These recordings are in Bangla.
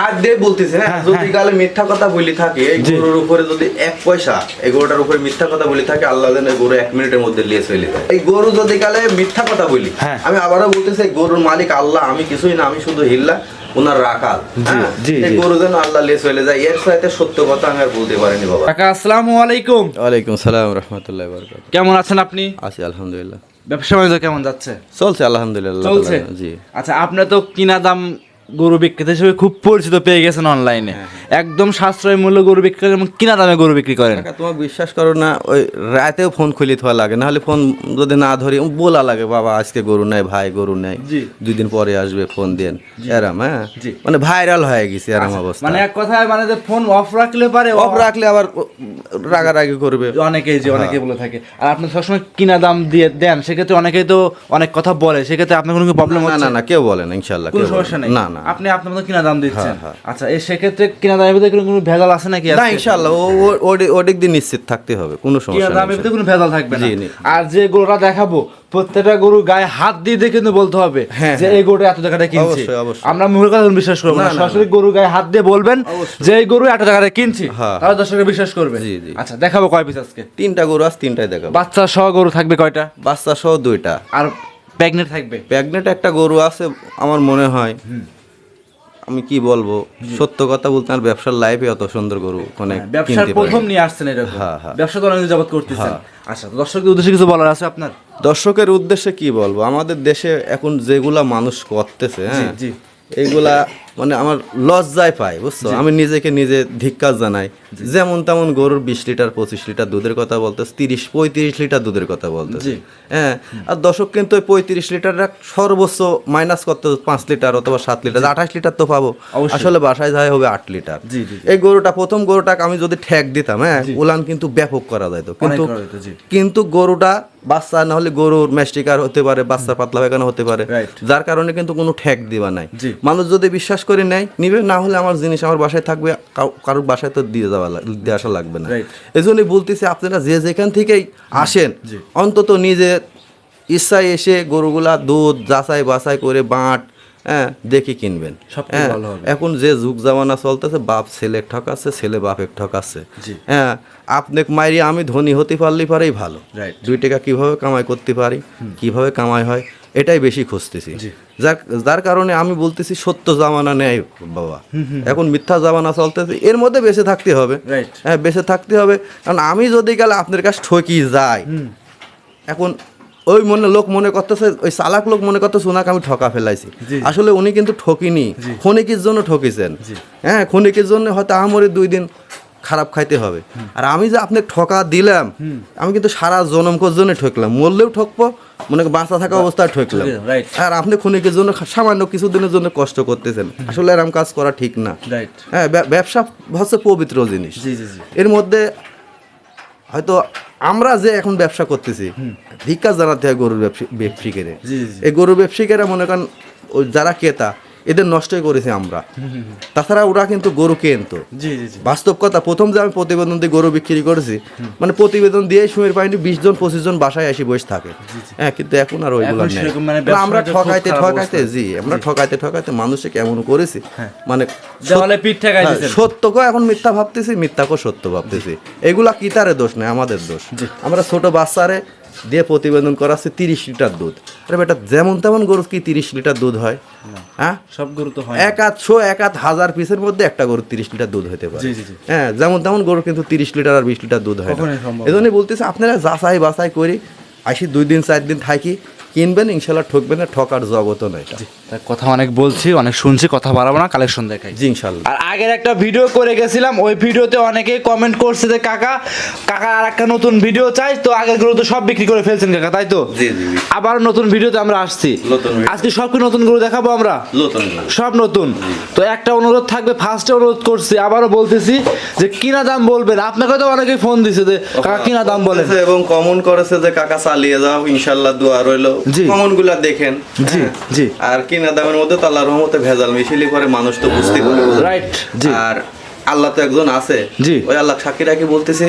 হাত দিয়ে বলতেছে হ্যাঁ? হ্যাঁ, যদি হ্যাঁ। গালে মিথ্যা কথা বলি থাকে এই গরুর উপরে যদি এক পয়সা এই গরুটার উপরে মিথ্যা কথা বলি থাকে আল্লাহ জানে গরু এক মিনিটের মধ্যে লিয়ে চলে যায়। এই গরু যদি গালে মিথ্যা কথা বলি হ্যাঁ। আমি আবারও বলতেছি গরুর মালিক আল্লাহ আমি কিছুই না আমি শুধু হিল্লা ওনার রাখাল জি, হ্যাঁ? জি, এই জি। গরু যেন আল্লাহ লিয়ে চলে যায় এর সাথে সত্য কথা আমি আর বলতে পারিনি বাবা। কাকা আসসালামু আলাইকুম। ওয়ালাইকুম সালাম রহমতুল্লাহ বরকাত কেমন আছেন আপনি? আছি আলহামদুলিল্লাহ। ব্যবসা বাণিজ্য কেমন যাচ্ছে? চলছে আলহামদুলিল্লাহ চলছে? জি। আচ্ছা আপনি তো কিনা দাম গরু বিক্রেতা হিসেবে খুব পরিচিত পেয়ে গেছেন অনলাইনে হ্যাঁ, একদম সাশ্রয় মূল্য গরু বিক্রি করেন এবং কিনা দামে গরু বিক্রি করেন। তোমাকে বিশ্বাস করো না ওই রাতেও ফোন খুলি থোয়া লাগে নাহলে ফোন যদি না ধরি বলা লাগে বাবা আজকে গরু নেই ভাই গরু নেই। দুই দিন পরে আসবে ফোন দেন। এরাম হ্যাঁ? মানে ভাইরাল হয়ে গেছে এরম অবস্থা। মানে এক কথায় মানে যে ফোন অফ রাখলে পারে অফ রাখলে আবার রাগারাগি করবে। অনেকেই যে অনেকে বলে থাকে। আর আপনি সবসময় কিনা দাম দিয়ে দেন সেক্ষেত্রে অনেকেই তো অনেক কথা বলে সেক্ষেত্রে আপনার কোনো প্রবলেম না না না কেউ বলে না ইনশাল্লাহ কোনো কেউ সমস্যা নেই? না না আপনি আপনার মতো কিনা দাম দিচ্ছেন। হ্যাঁ, আচ্ছা এই সেক্ষেত্রে কিনা দামের ভিতরে কোনো ভেজাল আছে নাকি না ও- ওদিক দিয়ে নিশ্চিত থাকতে হবে কোনো কিনা দামের ভিতরে কোনো ভেজাল থাকবে না। আর যে গরুটা দেখাবো প্রত্যেকটা গরু গায়ে হাত দিয়ে দিয়ে কিন্তু বলতে হবে হ্যাঁ, যে হ্যাঁ। এই গরুটা এত টাকাটা কিনছি। আমরা মুখের কথা বিশ্বাস করব না সরাসরি গরু গায়ে হাত দিয়ে বলবেন যে এই গরু এত টাকাটা কিনছি হ্যাঁ। তাহলে দর্শকরা বিশ্বাস করবে। আচ্ছা দেখাবো কয় পিস আজকে? তিনটা গরু আজ তিনটাই দেখাবো। বাচ্চা সহ গরু থাকবে কয়টা? বাচ্চা সহ দুইটা। আর প্রেগনেন্ট থাকবে? প্রেগনেন্ট একটা গরু আছে আমার মনে হয়। আমি কি বলব? সত্য কথা বলতে আর ব্যবসার লাইফে অত সুন্দর গরু মানে হ্যাঁ, ব্যবসার প্রথম নিয়ে আসছেন এরকম। হ্যাঁ, হ্যাঁ। ব্যবসা তো অনেক যাবত করতেছেন। আচ্ছা দর্শকদের উদ্দেশ্যে কিছু বলার আছে আপনার? দর্শকের উদ্দেশ্যে কি বলব? আমাদের দেশে এখন যেগুলা মানুষ করতেছে হ্যাঁ জি। মানে আমার লজ্জায় পাই বুঝছ? আমি নিজেকে নিজে ধিক্কার জানাই। যেমন তেমন গরুর বিশ লিটার পঁচিশ লিটার দুধের কথা বলতে তিরিশ পঁয়ত্রিশ লিটার দুধের কথা বলতে হ্যাঁ আর দর্শক কিন্তু ওই পঁয়ত্রিশ লিটারটা সর্বোচ্চ মাইনাস করতে পাঁচ লিটার অথবা সাত লিটার আঠাশ লিটার তো পাবো। আসলে বাসায় যায় হবে আট লিটার। এই গরুটা প্রথম গরুটাকে আমি যদি ঠেক দিতাম হ্যাঁ উলান কিন্তু ব্যাপক করা যেত কিন্তু। কিন্তু গরুটা বাচ্চা না হলে গরুর ম্যাস্টিকার হতে পারে বাচ্চার পাতলা পায়খানা হতে পারে। যার কারণে কিন্তু কোনো ঠেক দিবা নাই। মানুষ যদি বিশ্বাস করে নেয় নিবে না হলে আমার জিনিস আমার বাসায় থাকবে কারোর বাসায় তো দিয়ে যাওয়া দিয়ে আসা লাগবে না। এই জন্যই বলতেছি আপনারা যে যেখান থেকেই আসেন অন্তত নিজের ইচ্ছায় এসে গরুগুলা দুধ যাচাই বাছাই করে বাঁট হ্যাঁ। দেখে কিনবেন। হ্যাঁ, এখন যে যুগ জামানা চলতেছে বাপ ছেলে ঠকাচ্ছে ছেলে বাপের ঠকাচ্ছে। হ্যাঁ আপনি মাইরি আমি ধনী হতে পারলে পারেই ভালো. দুই টাকা কীভাবে কামাই করতে পারি কীভাবে কামাই হয় এটাই বেশি খুঁজতেছি। যার যার কারণে আমি বলতেছি সত্য জামানা নেই বাবা। এখন মিথ্যা জামানা চলতেছে এর মধ্যে বেঁচে থাকতে হবে। হ্যাঁ বেঁচে থাকতে হবে। কারণ আমি যদি গেলে আপনার কাছে ঠকি যাই এখন ওই মনে লোক মনে করতেছে ওই চালাক লোক মনে করতেছে ওনাকে আমি ঠকা ফেলাইছি। আসলে উনি কিন্তু ঠকিনি। ক্ষণিকের জন্য ঠকিছেন। হ্যাঁ ক্ষণিকের জন্য হয়তো আমারই দুই দিন খারাপ খাইতে হবে। আর আমি যে আপনাকে ঠকা দিলাম আমি কিন্তু সারা জনমকর জন্য ঠকলাম। মরলেও ঠকবো মনে বাঁচা থাকা অবস্থায় ঠকলাম। আর আপনি ক্ষণিকের জন্য সামান্য কিছুদিনের জন্য কষ্ট করতেছেন। আসলে এরকম কাজ করা ঠিক না। হ্যাঁ ব্যবসা হচ্ছে পবিত্র জিনিস। এর মধ্যে হয়তো আমরা যে এখন ব্যবসা করতেছি ভিক্ষা জানাতে হয় গরুর ব্যবসা- ব্যবসায়ীকে জি, জি। এই গরুর ব্যবসায়ীকেরা মনে করেন ওই যারা ক্রেতা এদের নষ্টই করেছে আমরা। তাছাড়া ওরা কিন্তু গরু কেনতো। বাস্তব কথা প্রথম যে আমি প্রতিবেদন দিয়ে গরু বিক্রি করেছি মানে প্রতিবেদন দিয়ে সময়ের পাইনি বিশ জন পঁচিশ জন বাসায় এসে বসে থাকে। হ্যাঁ কিন্তু এখন আর ওইগুলো নেই। মানে আমরা ঠকাইতে ঠকাইতে জি আমরা ঠকাইতে ঠকাইতে মানুষকে কেমন করেছি? মানে পিঠ ঠেকাই হ্যাঁ, সত্যকেও এখন মিথ্যা ভাবতেছি মিথ্যাকেও সত্য ভাবতেছি। এগুলা কি তারে দোষ নেই? আমাদের দোষ। আমরা ছোট বাচ্চারে দিয়ে প্রতিবেদন করা আছে তিরিশ লিটার দুধ। আরে বেটা যেমন তেমন গরু কি তিরিশ লিটার দুধ হয়? হ্যাঁ? সব গরু তো হয় এক আধশো এক আধ হাজার পিসের মধ্যে একটা গরু তিরিশ লিটার দুধ হতে পারে। হ্যাঁ যেমন তেমন গরু কিন্তু তিরিশ লিটার আর বিশ লিটার দুধ হয় এই জন্যই বলতেছি আপনারা যাচাই বাছাই করি আসি দুই দিন চার দিন থাকি কিনবেন ইনশাল্লাহ ঠকবেন না ঠকার জগতও নয়। কথা অনেক বলছি অনেক শুনছি কথা বাড়াবো না কালেকশন দেখাই। জি ইনশাল্লাহ। আর আগের একটা ভিডিও করে গেছিলাম ওই ভিডিওতে অনেকেই কমেন্ট করছে যে কাকা কাকা আর একটা নতুন ভিডিও চাই। তো আগের গরু তো সব বিক্রি করে ফেলছেন কাকা তাই তো? জি, জি, জি। আবার নতুন ভিডিওতে আমরা আসছি। নতুন আজকে সব কি নতুন গরু দেখাবো আমরা? নতুন সব নতুন। তো একটা অনুরোধ থাকবে ফার্স্টে অনুরোধ করছি আবারও বলতেছি যে কিনা দাম বলবেন। আপনাকে তো অনেকেই ফোন দিছে যে কাকা কিনা দাম বলেন? এবং কমন করেছে যে কাকা চালিয়ে যাও ইনশাল্লাহ দোয়া রইল। কমনগুলা দেখেন জি, হ্যাঁ। জি। আর কিনা দামের মধ্যে তো আল্লাহর রহমতে ভেজাল মিশিলি পরে মানুষ তো বুঝতে পারে রাইট আর আল্লাহ তো একজন আছে জি। ওই আল্লাহ সাক্ষী রাখি বলতেছে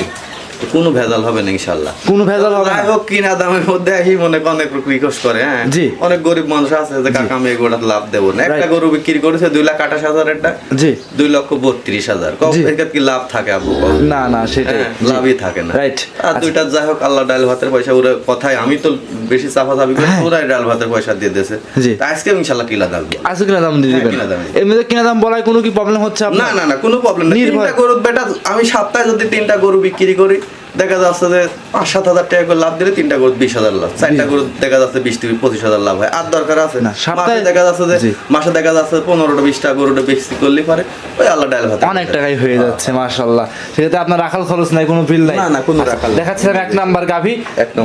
কোনো ভেজাল হবে না ইনশাল্লাহ কোনো ভেজাল হবে যাই হোক কিনা দামের মধ্যে আসি মনে করে অনেক রিকোয়েস্ট করে হ্যাঁ? জি। অনেক গরিব মানুষ আছে যে কাকা আমি এগুলো লাভ দেবো না। একটা গরু বিক্রি করেছে দুই লাখ আঠাশ হাজারেরটা জি। দুই লক্ষ বত্রিশ হাজার। কি লাভ থাকে আপু না না হ্যাঁ, লাভই থাকে না। Right. আর দুইটা যাই হোক আল্লাহ ডাল ভাতের পয়সা ওরা কথায় আমি তো বেশি চাপা চাপি করে হ্যাঁ। ওরাই ডাল ভাতের পয়সা দিয়ে দিয়েছে। জি। আজকে ইনশাল্লাহ কিলা দেবো। আজকে কিনা দাম দিয়ে হ্যাঁ, দিবেন। দাম। এমনিতে কিনা দাম বলায় কোনো কি প্রবলেম হচ্ছে না না না কোনো প্রবলেম নেই তিনটা গরু বেটা আমি সপ্তাহে যদি তিনটা গরু বিক্রি করি দেখা যাচ্ছে যে পাঁচ সাত হাজার টাকা করে লাভ দিলে তিনটা গরু বিশ হাজার লাভ। চারটা গরু দেখা যাচ্ছে বিশ থেকে পঁচিশ হাজার লাভ হয়। আর দরকার আছে? না, মাসে দেখা যাচ্ছে যে মাসে দেখা যাচ্ছে পনেরোটা বিশটা গরুটা বিক্রি করলে পারে। ওই আল্লাহ ডাল ভাত অনেক টাকাই হয়ে যাচ্ছে মাশাল্লাহ সেক্ষেত্রে আপনার রাখাল খরচ নাই কোনো বিল নাই। না, না, কোনো রাখাল নাই। দেখাচ্ছিলাম এক নাম্বার গাভি।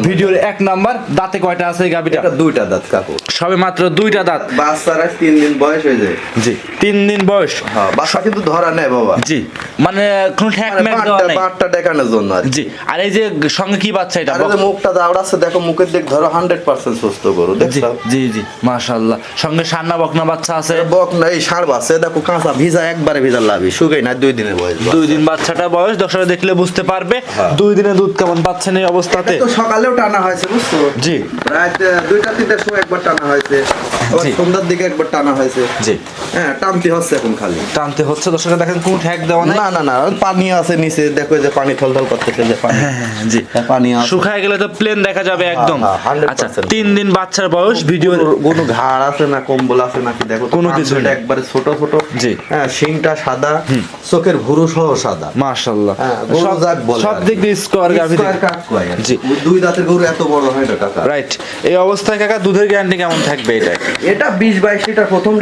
ভিডিওর এক নাম্বার দাঁতে কয়টা আছে এই গাভিটা? দুইটা দাঁত কাকু। সবে মাত্র দুইটা দাঁত। বাচ্চারা তিন দিন বয়স হয়ে যায়। জি তিন দিন বয়স। হ্যাঁ বাচ্চা কিন্তু ধরা নেই বাবা। জি মানে কোনো ঠ্যাক মানে ম্যাক দেওয়া নাই। বাটটা দেখানোর জন্য জি আর এই যে সঙ্গে কি বাচ্চা এটা? আর মুখটা দাওড়াচ্ছে দেখো মুখের দিক ধরো হান্ড্রেড পার্সেন্ট সুস্থ গরু জি দেখছ? জি জি মাশাল্লাহ সঙ্গে সান্না বকনা বাচ্চা আছে? বক না এই ষাঁড় বাচ্চা দেখো কাঁচা ভিজা একবারে ভিজা লাভি শুকাই না দুই দিনের বয়স দুই দিন বাচ্চাটা বয়স দর্শকরা দেখলে বুঝতে পারবে। হ্যাঁ। দুই দিনে দুধ কেমন পাচ্ছেন এই অবস্থাতে? তো সকালেও টানা হয়েছে বুঝছ? জি। রাত দুইটা তিনটার সময় একবার টানা হয়েছে। আবার জি। সন্ধ্যার দিকে একবার টানা হয়েছে। জি। হ্যাঁ টানতে হচ্ছে এখন খালি। টানতে হচ্ছে দর্শকরা দেখেন কোনো ঠ্যাক দেওয়া না না না পানি আছে নিচে দেখো যে পানি থলথল করতেছে যে পানি। হ্যাঁ, হ্যাঁ, জি। হ্যাঁ, পানি শুকায় গেলে তো প্লেন দেখা যাবে একদম। হ্যাঁ, 100% আচ্ছা তিন দিন বাচ্চার বয়স ভিডিও কোনো ঘাড় আছে না কম্বল আছে নাকি দেখো কোনো কিছু একবারে ছোট ছোট। জি। হ্যাঁ শিংটা সাদা চোখের ভুরু সহ সাদা। হ্যাঁ, গরু সব। দিক দিয়ে স্কোয়ার গাভি। জি। দুই দাঁতের গরু এত বড় হয় না কাকা? রাইট এই অবস্থায় কাকা দুধের গ্যারান্টি কেমন থাকবে এটা এটা বিশ বাইশ লিটার প্রথম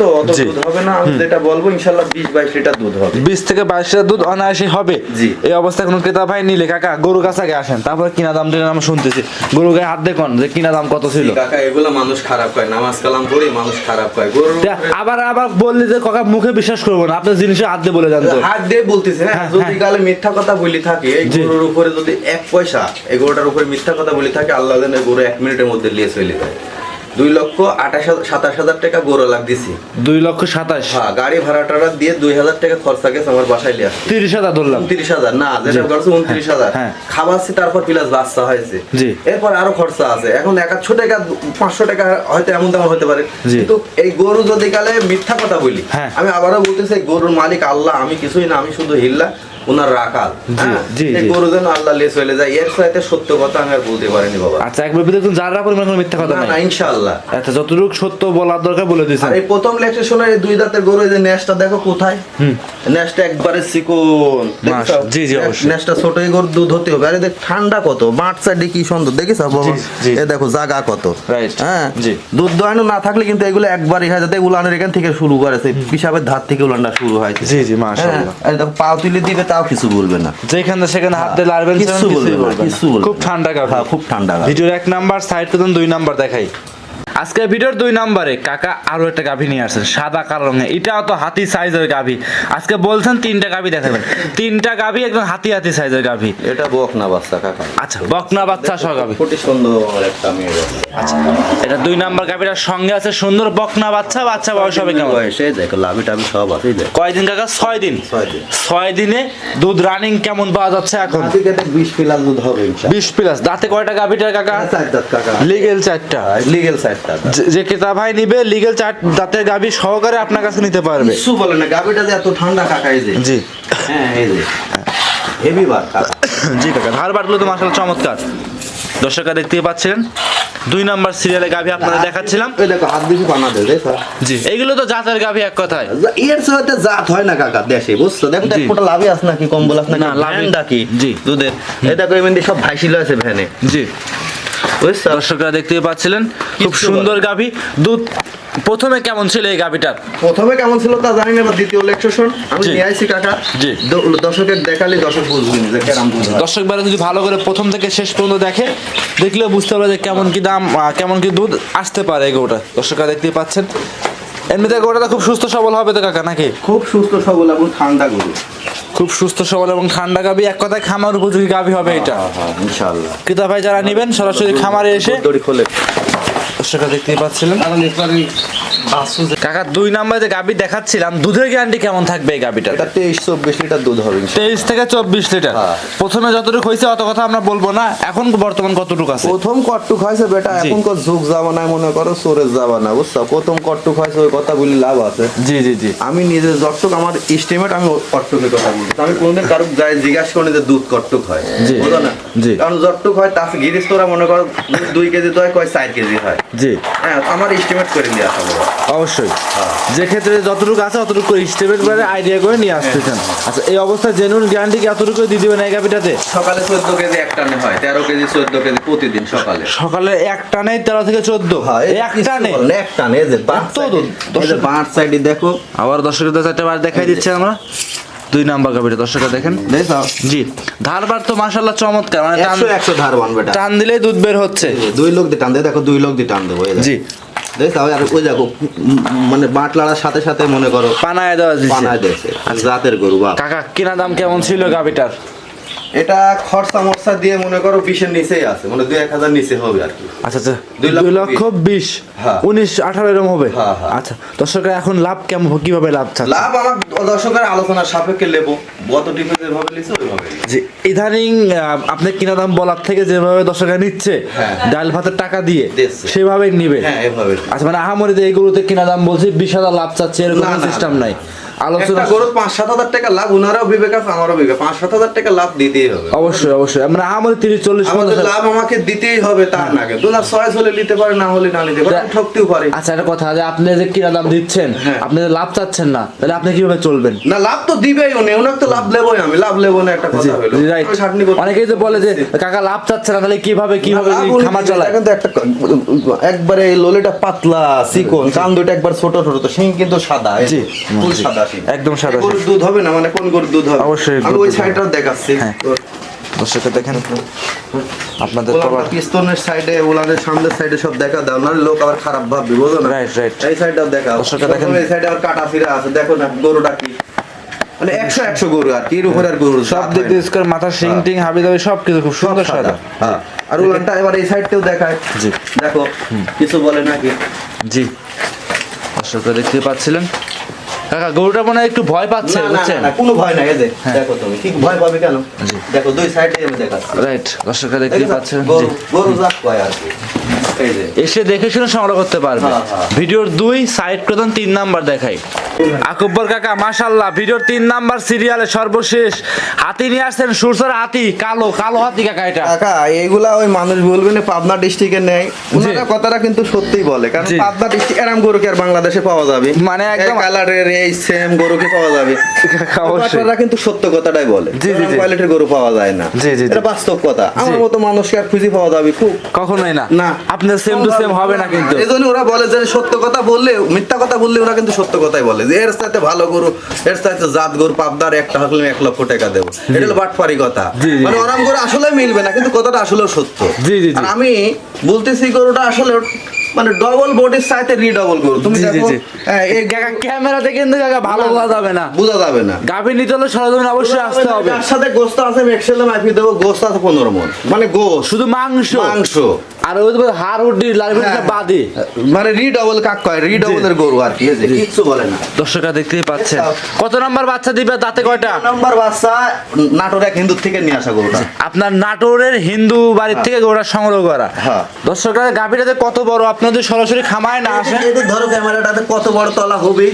তো অত দুধ হবে না। আমি যেটা বলব ইনশাল্লাহ বিশ বাইশ লিটার দুধ হবে। বিশ থেকে বাইশ লিটার দুধ অনায়াসে হবে। এই অবস্থায় কোনো ক্রেতা ভাই নিলে কাকা গরু কাছে আগে আসেন। তারপরে কিনা দাম যেটা আমরা শুনতেছি। গরু গায়ে হাত দেখুন যে কিনা দাম কত ছিল। কাকা এগুলো মানুষ খারাপ নামাজ কালাম পড়ি মানুষ খারাপ গরু আবার আবার বললি যে কাকা মুখে বিশ্বাস করব না। আপনার জিনিসে হাত দিয়ে বলে জানতো হাত দিয়ে বলতেছে হ্যাঁ? হ্যাঁ, যদি হ্যাঁ। গালে মিথ্যা কথা বলি থাকে এই গরুর উপরে যদি এক পয়সা এই গরুটার উপরে মিথ্যা কথা বলি থাকে আল্লাহ জানে গরু এক মিনিটের মধ্যে লিয়ে চলে যায়। দুই লক্ষ আঠাশ সাতাশ হাজার টাকা গরু লাগ দিছি। দুই লক্ষ সাতাশ। হ্যাঁ গাড়ি ভাড়া টাড়া দিয়ে দুই হাজার টাকা খরচা গেছে আমার বাসায় লিয়ে তিরিশ হাজার ধরলাম। উনত্রিশ হাজার না যেটা করছে উনত্রিশ হাজার। হ্যাঁ। খাওয়াচ্ছি তারপর প্লাস বাচ্চা হয়েছে। এরপর আরও খরচা আছে। এখন এক আধশো টাকা পাঁচশো টাকা হয়তো এমন তেমন হতে পারে। কিন্তু এই গরু যদি কালে মিথ্যা কথা বলি হ্যাঁ। আমি আবারও বলতেছি গরুর মালিক আল্লাহ আমি কিছুই না আমি শুধু হিল্লা। ওনার রাখাল জি, হ্যাঁ? গরু যেন আল্লাহ লিয়ে চলে যায় এর সাথে সত্য কথা আমি আর বলতে পারিনি বাবা। আচ্ছা একবার ভিতরে তুমি যারা পরিমাণ কোনো মিথ্যা কথা না ইনশাআল্লাহ। আচ্ছা যতটুকু সত্য বলার দরকার বলে আর এই প্রথম লেকচার এই দুই দাঁতের গরু এই যে নেশটা দেখো কোথায়? নেশটা একবারে জি, জি, অবশ্যই। নেশটা ছোট এই গরুর দুধ হতে হবে। আরে দেখ ঠান্ডা কত? মাঠ সাইডে কি সুন্দর দেখিস বাবা। এ দেখো জায়গা কত। Right, হ্যাঁ? জি। দুধ দোয়ানো না থাকলে কিন্তু এগুলো একবার হয় যাতে উলানের এখান থেকে শুরু করেছে পিসাবের ধার থেকে উলানটা শুরু হয়েছে জি জি মাশাআল্লাহ। হ্যাঁ, আর দেখো পাও তুলে দিবে তাও কিছু বলবে না। যেখানে সেখানে হাত দিয়ে লাড়বেন কিছু বলবে না, কিছু বলবে খুব ঠান্ডা হ্যাঁ, খুব ঠান্ডা ভিডিওর এক নাম্বার সাইড তো দুই নাম্বার দেখাই। আজকে ভিডিওর দুই নাম্বারে কাকা আরও একটা গাভি নিয়ে আসছেন সাদা কালো রঙে এটাও তো হাতি সাইজের গাভি। আজকে বলছেন তিনটা গাভি দেখাবেন। তিনটা গাভি একদম হাতি হাতি সাইজের গাভি। এটা বকনা বাচ্চা কাকা। আচ্ছা বকনা বাচ্চা সহ গাভি। ফুটি সুন্দর একটা মেয়ে আচ্ছা এটা দুই নাম্বার গাভিটার সঙ্গে আছে সুন্দর বকনা বাচ্চা বাচ্চা বয়স হবে কেমন? বয়সে দেখো লাভি টাভি সব আছে দেখ। কয়দিন কাকা? ছয় দিন। ছয় দিন। দুধ রানিং কেমন পাওয়া যাচ্ছে এখন? বিশ পিলার দুধ হবে। বিশ প্লাস দাঁতে কয়টা গাভিটার কাকা? চার দাঁত কাকা। লিগেল চারটা। লিগেল সাইডটা যে- ক্রেতা ভাই নিবে লিগেল চার দাঁতের গাভি সহকারে আপনার কাছে নিতে পারবে। কিছু বলে না গাবিটা যে এত ঠান্ডা কাকা এই যে। জি। হ্যাঁ এই যে। হেভি বার কাকা। জি কাকা ধার বাটগুলো তো মাসাল চমৎকার। দর্শকরা দেখতেই পাচ্ছেন দুই নাম্বার সিরিয়ালে গাভি আপনাদের দেখাচ্ছিলাম। এই দেখো হাত বেশি বানাতে দেখ। জি এইগুলো তো জাতের গাভি এক কথায়। এর সাথে জাত হয় না কাকা দেশে বুঝছ? দেখো। এক ফোঁটা লাভি আছে নাকি কম্বল আছে না, লাভি- ভ্যানটা কি? জি। দুধের। এই দেখো এমনি সব ভাইছিল আছে ভ্যানে। জি। দর্শকরা দেখতেই পাচ্ছিলেন খুব সুন্দর গাভি। দুধ প্রথমে কেমন ছিল এই গাভিটার? প্রথমে কেমন ছিল তা জানি না এবার দ্বিতীয় লেকশন। আমি নিয়ে আইছি কাকা। জি। দর্শকের দেখালে দর্শক বুঝবেন যে দুধ দর্শক বারে যদি ভালো করে প্রথম থেকে শেষ পর্যন্ত দেখে দেখলে বুঝতে পারবে যে কেমন কি দাম কেমন কি দুধ আসতে পারে এই গরুটা। দর্শকরা দেখতেই পাচ্ছেন। এমনিতে গরুটা খুব সুস্থ সবল হবে তো কাকা নাকি? খুব সুস্থ সবল এবং ঠান্ডা গরু। খুব সুস্থ সবল এবং ঠান্ডা গাভী। এক কথায় খামার উপযোগী গাভী হবে এটা। হ্যাঁ হ্যাঁ ইনশাআল্লাহ। ক্রেতা ভাই যারা নেবেন সরাসরি খামারে এসে দড়ি খোলে। দর্শকরা দেখতেই পাচ্ছিলেন। কাকা দুই নাম্বার যে গাভি দেখাচ্ছিলাম দুধের গ্যারান্টি কেমন থাকবে এই গাভিটার? এটা তেইশ চব্বিশ লিটার দুধ হবে তেইশ থেকে চব্বিশ লিটার। হ্যাঁ। প্রথমে যতটুকু হয়েছে অত কথা আমরা বলব না। এখন বর্তমান কতটুকু আছে? প্রথম কট্টুক হয়েছে বেটা এখন কো ঝুঁক যাবা না মনে করো সোরের যাবা না বুঝছ? প্রথম কট্টুক হয়েছে ওই কথা বলি লাভ আছে। জি জি জি। আমি নিজে যতটুক আমার এস্টিমেট আমি কট্টুকের কথা বলছি আমি কোনদিন কারও যাই জিজ্ঞাসা করি যে দুধ কট্টুক হয়। জি। বুঝো না? জি। কারণ যতটুক হয় তার গিরিশ তোরা মনে করো দুই কেজি তো হয় কয় চার কেজি হয়। জি। হ্যাঁ আমার এস্টিমেট করে নিয়ে আসা অবশ্যই। হ্যাঁ। যে ক্ষেত্রে যতটুকু আছে অতটুকু স্টেপের করে আইডিয়া করে নিয়ে আসতেছেন। আচ্ছা এই অবস্থায় জেনুইন গ্যারান্টি কি এতটুকু দিয়ে দিবেন এই গাভিটাতে সকালে চোদ্দ কেজি এক টানে হয় তেরো কেজি চোদ্দ কেজি প্রতিদিন সকালে। সকালে এক টানে তেরো থেকে চোদ্দ? এক টানে? এক টানে এই যে যে বাঁ সাইডে দেখো। আবার দর্শকদের চারটে বার দেখাই দিচ্ছে আমরা। দুই নাম্বার গাভিটা দর্শকরা দেখেন। দেখো জি ধারবার তো মাশাল্লাহ চমৎকার মানে টান একশো একশো ধার বান বেটা টান দিলেই দুধ বের হচ্ছে। দুই লোক দিয়ে টান দে দেখো দুই লোক দিয়ে টান দেবো এই দেখো। তাহলে আর ওই দেখো মানে বাঁট লাড়ার সাথে সাথে মনে করো পানায় দেওয়া পানায় দিয়েছে রাতের গরু বাপ কাকা কিনা দাম কেমন ছিল গাভিটার? এটা খরচা মরচা দিয়ে মনে করো বিশের নিচেই আছে মানে দুই এক হাজার নিচে হবে আর কি আচ্ছা আচ্ছা দুই লক্ষ বিশ হ্যাঁ। উনিশ আঠারো এরকম হবে হ্যাঁ, হ্যাঁ। আচ্ছা দর্শকরা এখন লাভ কেমন কীভাবে লাভ চাচ্ছে লাভ আমার দর্শকের আলোচনার সাপেক্ষে লেবো গত টিপে যেভাবে লিখছে ওইভাবে। যে ইদানিং আপনি কিনা দাম বলার থেকে যেভাবে দর্শকরা নিচ্ছে। ডাল ভাতের টাকা দিয়ে। সেভাবেই নিবে হ্যাঁ এভাবে আচ্ছা মানে আহামরিতে এইগুলোতে কিনা দাম বলছি বিশ হাজার লাভ চাচ্ছে এরকম সিস্টেম নাই আলোচনা পাঁচ সাত হাজার টাকা লাভ ওনারাও বিবেক আছে আমারও বিবেক পাঁচ সাত হাজার টাকা লাভ দিতেই হবে। অবশ্যই অবশ্যই। আহামরি তিরিশ চল্লিশ আমাদের লাভ আমাকে দিতেই হবে না দু হাজার ছয় হলে নিতে পারে না হলে না নিতে পারে ঠকতেও পারি। আচ্ছা একটা কথা যে আপনি যে কিনা দাম দিচ্ছেন হ্যাঁ। আপনি যে লাভ চাচ্ছেন না তাহলে আপনি কীভাবে চলবেন? না লাভ তো দিবেই উনি তো লাভ লেবই আমি লাভ লেবো না একটা কথা হলো। অনেকেই তো বলে যে কাকা লাভ চাচ্ছে না তাহলে কীভাবে কীভাবে খামার চালায়? কিন্তু একটা একবারে লোলিটা পাতলা চিকন কান দুটো একবার ছোট ছোট তো শিং কিন্তু সাদা ফুল সাদা একদম সাদা গরুর দুধ হবে না? মানে কোন গরুর দুধ হবে? অবশ্যই আমি ওই সাইডটাও দেখাচ্ছি। হ্যাঁ। দর্শকরা দেখেন আপনাদের পিস্তনের সাইডে ওলানের সামনের সাইডে সব দেখা দাও না লোক আবার খারাপ ভাববে বুঝো না? Right, right. এই সাইডটাও দেখা দর্শকরা দেখেন। এই সাইডে আবার কাটা ফিরা আছে দেখো না গরুটা কি? মানে একশো একশো গরু আর কি এর উপরে আর গরু সব দিক দিয়ে স্কোয়ার মাথা শিং টিং হাবি দাবি সব কিছু খুব সুন্দর সাদা। হ্যাঁ। আর উলানটা এবার এই সাইডটাও দেখায়। জি। দেখো কিছু বলে নাকি? জি। দর্শকরা দেখতে পাচ্ছিলেন। কাকা গরুটা মনে একটু ভয় পাচ্ছে বুঝছেন? কোনো ভয় নাই এই হ্যাঁ। দেখো তুমি ঠিক ভয় পাবে কেন? দেখো দুই সাইডে আমি দেখাচ্ছি। রাইট দর্শকরা দেখতে পাচ্ছেন। গরু গরু কয় আর এসে দেখে শুনে সংগ্রহ করতে পারবে। হ্যাঁ, হ্যাঁ। ভিডিওর দুই সাইড প্রধান তিন নাম্বার দেখাই। আকব্বর কাকা মাশাল্লাহ ভিডিওর তিন নাম্বার সিরিয়ালে সর্বশেষ। হাতি নিয়ে আসছেন সুরসর হাতি কালো কালো হাতি কাকা এটা। কাকা এইগুলা ওই মানুষ বলবে না পাবনা ডিস্ট্রিক্টে নেই। ওনারা কথাটা কিন্তু সত্যিই বলে কারণ পাবনা ডিস্ট্রিক্ট এরম গরু কি আর বাংলাদেশে পাওয়া যাবে? মানে একদম- কালারের এই সেম গরু কি পাওয়া যাবে? কাকা, কিন্তু সত্য কথাটাই বলে। জি, জি। কোয়ালিটির গরু পাওয়া যায় না। জি, জি। এটা বাস্তব কথা। আমার মতো মানুষকে আর খুঁজে পাওয়া যাবে খুব। কখনোই না। না। আপনার সেম টু সেম হবে না কিন্তু। এই ওরা বলে যে সত্য কথা বললে মিথ্যা কথা বললে ওরা কিন্তু সত্য কথাই বলে। যে এর সাথে ভালো গরু এর সাথে জাত গরু পাবদার একটা হলে এক লক্ষ টাকা দেবো। এটা হলো বাটপারি কথা। মানে ওরাম গরু আসলে মিলবে না কিন্তু কথাটা আসলেও সত্য। জি, জি। আর আমি বলতেছি গরুটা আসলে মানে ডবল বডির রিডবল গরু। তুমি দেখো হ্যাঁ, এই ক্যামেরাতে কিন্তু ভালো বোঝা যাবে না। বোঝা যাবে না। গাভী নিতে হলে সরজমিন অবশ্যই আসতে হবে। তার সাথে গোস্ত আছে মেক্সেলে মাইফি দেবো গোস্ত আছে পনেরো মন। মানে গোস্ত। শুধু মাংস। মাংস। আর ওই হাড় হুড্ডি হ্যাঁ। বাদে। মানে রিডবল কাক কয়? গরু আর কি কিচ্ছু বলে না। দর্শকরা দেখতেই পাচ্ছেন। কত নাম্বার বাচ্চা দিবে দাঁতে কয়টা? নাম্বার বাচ্চা নাটোর এক হিন্দুর থেকে নিয়ে আসা গরুটা। আপনার নাটোরের হিন্দু বাড়ির থেকে গোড়া সংগ্রহ করা। হ্যাঁ। দর্শকরা গাভীটাতে কত বড়? আপনাদের সরাসরি খামায় না আসেন এই ধরো ক্যামেরাটাতে কত বড় তলা হবে।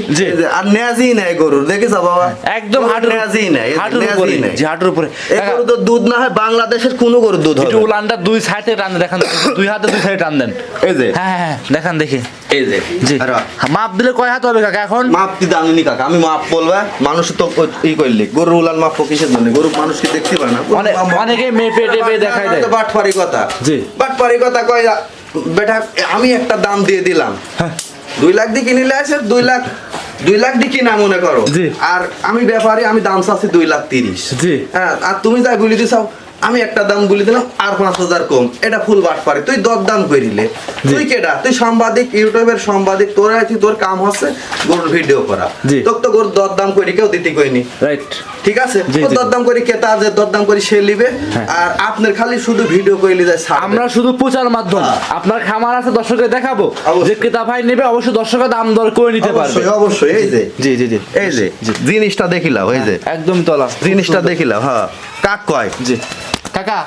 আর নেয়াজি নেই গরুর দেখেছ বাবা? একদম হাঁটুর নেয়াজি নেই এই হাঁটুর নেয়াজি উপরে জি হাঁটুর উপরে। এই গরু তো দুধ না হয় বাংলাদেশের কোনো গরুর দুধ হবে উলানটা দুই সাইডে টান দেন, দেখান দুই হাতে দুই সাইডে টান দেন। এই যে। হ্যাঁ হ্যাঁ হ্যাঁ, দেখান দেখি। এই যে। জি। আর মাপ দিলে কয় হাত হবে কাকা এখন? মাপ কি জানুনি কাকা? আমি মাপ বলবা মানুষ তো ই করলি গরুর উলান মাপ কিসের জন্য? গরু মানুষকে দেখতে পায় না? অনেক অনেকে মেপে টেপে দেখায় দেয়। বাটপারি কথা। জি। বাটপারি কথা কয় বেটা আমি একটা দাম দিয়ে দিলাম। হ্যাঁ। দুই লাখ দিয়ে কিনিলে আছে দুই লাখ দুই লাখ দিয়ে কিনা মনে করো। আর আমি ব্যাপারে আমি দাম চাচ্ছি দুই লাখ তিরিশ। জি। হ্যাঁ আর তুমি যাই বলি দিছাও আমি একটা দাম বলে দিলাম আর পাঁচ হাজার কম। এটা ফুল বাট পারে তুই দর দাম করিলে তুই কেডা? তুই সাংবাদিক ইউটিউবের সাংবাদিক তোর আছি তোর কাম হচ্ছে গরুর ভিডিও করা। তোর তো গরুর দর দাম করি কেউ দিতে কইনি। রাইট ঠিক আছে? জি। দরদাম করে কেতা যে দরদাম করে সে নিবে হ্যাঁ। আর আপনার খালি শুধু ভিডিও কইলে যায় আমরা শুধু প্রচার মাধ্যম। হ্যাঁ। আপনার খামার আছে দর্শককে দেখাবো। যে ক্রেতা ভাই নেবে অবশ্যই দর্শকের দাম দর করে নিতে পারবে। অবশ্যই অবশ্যই এই যে। জি জি জি। এই যে জিনিসটা দেখিলাম এই যে। একদম তলা। জিনিসটা দেখিলাম হ্যাঁ। কাক কয়? জি। কাকা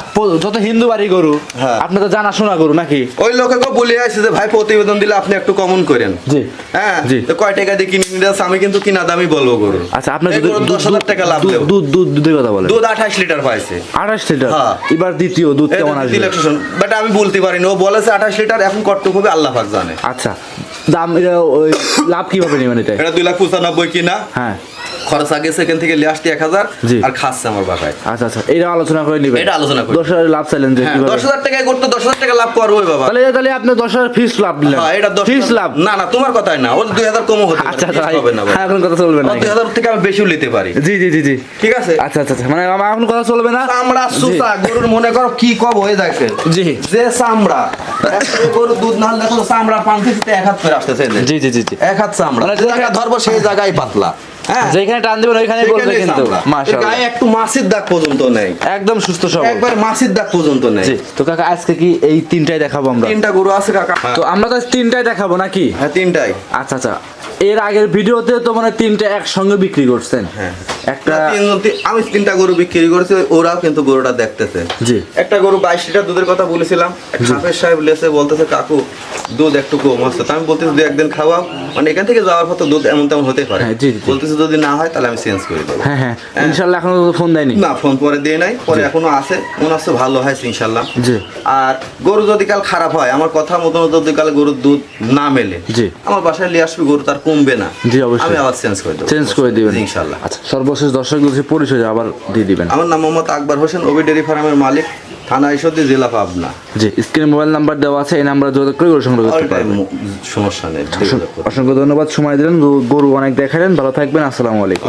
যত হিন্দু বাড়ি গরু হ্যাঁ। আপনি তো জানাশোনা গরু নাকি? ওই লোকে বলে আছে যে ভাই প্রতিবেদন দিলে আপনি একটু কমন করেন। জি। হ্যাঁ? জি। তো কয় টাকা দিয়ে কিনে নিতে আমি কিন্তু কিনা দামই বলব গরু। আচ্ছা এই গরুর দশ হাজার টাকা লাভ দুধ দুধ দুধের কথা বলেন। দুধ আঠাশ লিটার পাইছে আঠাশ লিটার? হ্যাঁ। এবার দ্বিতীয় দুধ কেমন আসবে? বাট আমি বলতে পারিনি। ও বলেছে আঠাশ লিটার এখন কটটুক হবে আল্লাহ পাক জানে। আচ্ছা দাম লাভ কীভাবে নেবেন এটা এটা দুই লাখ পঁচানব্বই কিনা। হ্যাঁ। খরচ আগে সেখান থেকে লিয়ে আসতে এক হাজার আর খাচ্ছে আমার বাসায়। আচ্ছা আচ্ছা এটা আলোচনা করে নিবেন। এটা আলোচনা করি। দশ হাজার লাভ চাইলেন যে হ্যাঁ দশ হাজার টাকায় করতে দশ হাজার টাকা লাভ করবোই বাবা। তাহলে তাহলে আপনি দশ হাজার ফিস লাভ দিলেন। হ্যাঁ, এটা দশ ফিস লাভ। না না তোমার কথাই না। ওর দুই হাজার কমও হতে আচ্ছা আচ্ছা হবে না হ্যাঁ, এখন কথা চলবে না। দুই হাজার থেকে আমি বেশিও নিতে পারি। জি জি জি জি। ঠিক আছে? আচ্ছা আচ্ছা আচ্ছা মানে আমার এখন কথা চলবে না? চামড়া সুসা গরুর মনে করো কি কব হয়ে দেখেন জি। যে চামড়া গরুর দুধ না দেখো চামড়া পাঁচ এক হাত করে আসতেছে জি জি জি এক হাত চামড়া। মানে ধরবো সেই জায়গায় পাতলা। যেখানে টান দিবেন ওইখানে বলবে কিন্তু। মাশাআল্লাহ গায়ে একটু মাছের দাগ পর্যন্ত নাই। একদম সুস্থ সবল। একবার মাছের দাগ পর্যন্ত নাই। জি তো কাকা আজকে কি এই তিনটাই দেখাবো আমরা? তিনটা গরু আছে কাকা। তো আমরা তো তিনটাই দেখাবো নাকি? হ্যাঁ তিনটাই। আচ্ছা আচ্ছা। এর আগের ভিডিওতে তো মানে তিনটা একসঙ্গে বিক্রি করছেন। হ্যাঁ। একটা আমি তিনটা গরু বিক্রি করেছি ওরাও কিন্তু গরুটা দেখতেছে। জি। একটা গরু বাইশ লিটার দুধের কথা বলেছিলাম হাফেজ সাহেব লেসে বলতেছে কাকু দুধ একটু কম তা আমি বলতেছি দু একদিন খাওয়াও। মানে এখান থেকে যাওয়ার পর দুধ এমন তেমন হতে পারে। হ্যাঁ। বলতেছে যদি না হয় তাহলে আমি চেঞ্জ করে দেবো। হ্যাঁ হ্যাঁ। ইনশাল্লাহ এখনও তো ফোন দেয়নি। না ফোন পরে দিয়ে নাই। পরে এখনও আছে। মনে হচ্ছে ভালো হয়েছে ইনশাল্লাহ। জি। আর গরু যদি কাল খারাপ হয় আমার কথা মতো যদি কাল গরুর দুধ না মেলে জি। আমার বাসায় নিয়ে আসবে গরু তার কমবে না। জি, অবশ্যই। আমি আবার চেঞ্জ করে দেবো। চেঞ্জ করে দিবেন। ইনশাআল্লাহ আচ্ছা সর্বশেষ দর্শক পরিচয় আবার দিয়ে দিবেন। আমার নাম মোহাম্মদ আকবর হোসেন ওবি ডেরি ফার্মের মালিক থানা ঈশ্বরদী জেলা পাবনা। জি স্ক্রিনে মোবাইল নাম্বার দেওয়া আছে এই নাম্বারে যোগাযোগ করে গরু সংগ্রহ করতে পারবেন। সমস্যা নেই অসংখ্য ধন্যবাদ সময় দিলেন গরু অনেক দেখালেন ভালো থাকবেন আসসালামু আলাইকুম।